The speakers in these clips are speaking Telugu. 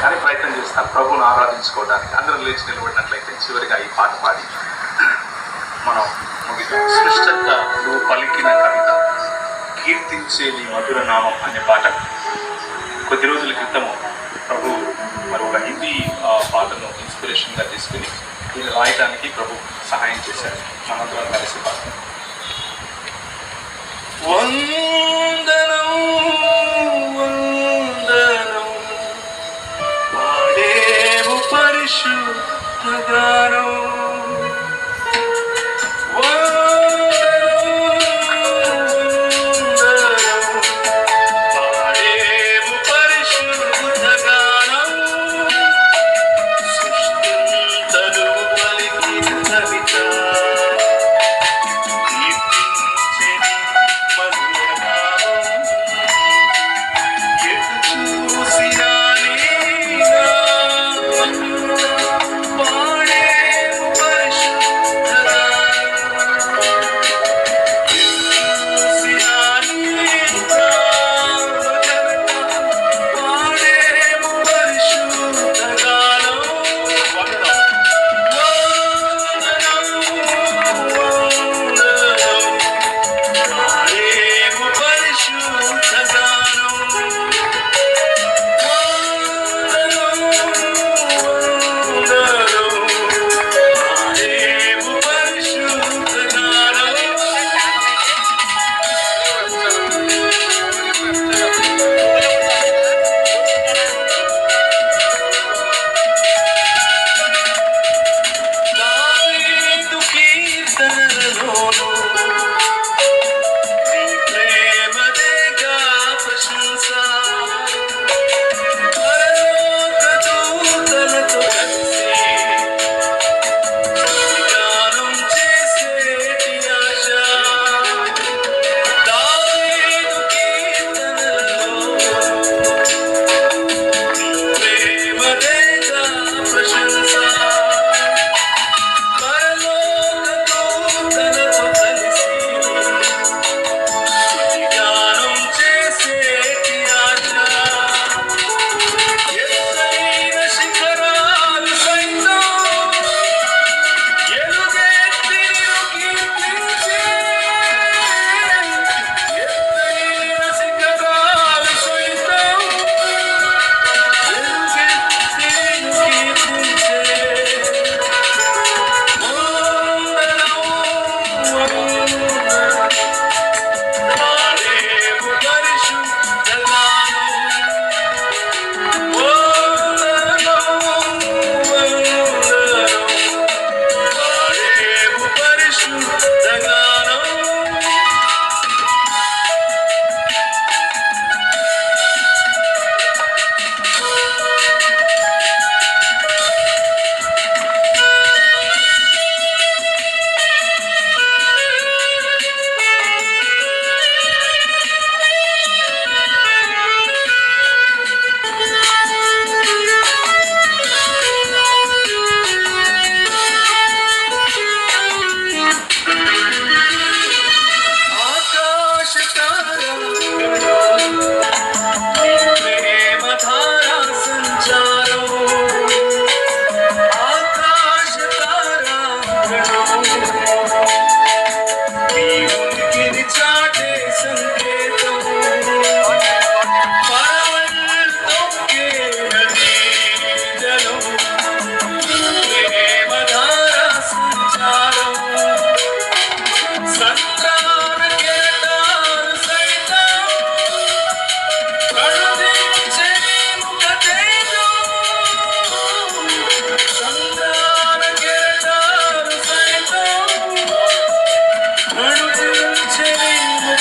కానీ ప్రయత్నం చేస్తాను ప్రభువును ఆరాధించుకోవడానికి. అందరూ లేచి నిలబడినట్లయితే చివరిగా ఈ పాట పాడి మనం ముగిద్దాం. సృష్టత నువ్వు పలికిన కవిత కీర్తించే నీ మధుర నామం అనే పాట. కొద్ది రోజుల క్రితము ప్రభు మరి ఒక హిందీ ఆ, పాటను ఇన్స్పిరేషన్గా తీసుకుని దీన్ని రాయటానికి ప్రభు సహాయం చేశారు. మనందరం కలిసి పాట వందనం వందనం. పాడేవు పరిశుద్ధ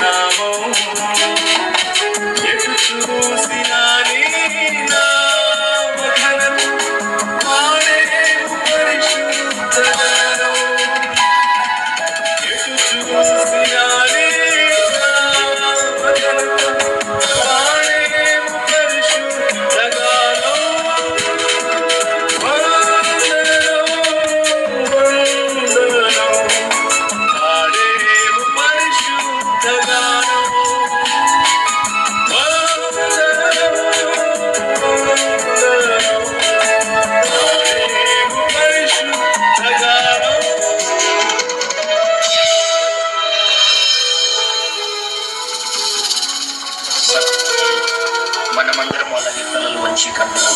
నామం ఎటు చూసినా comes.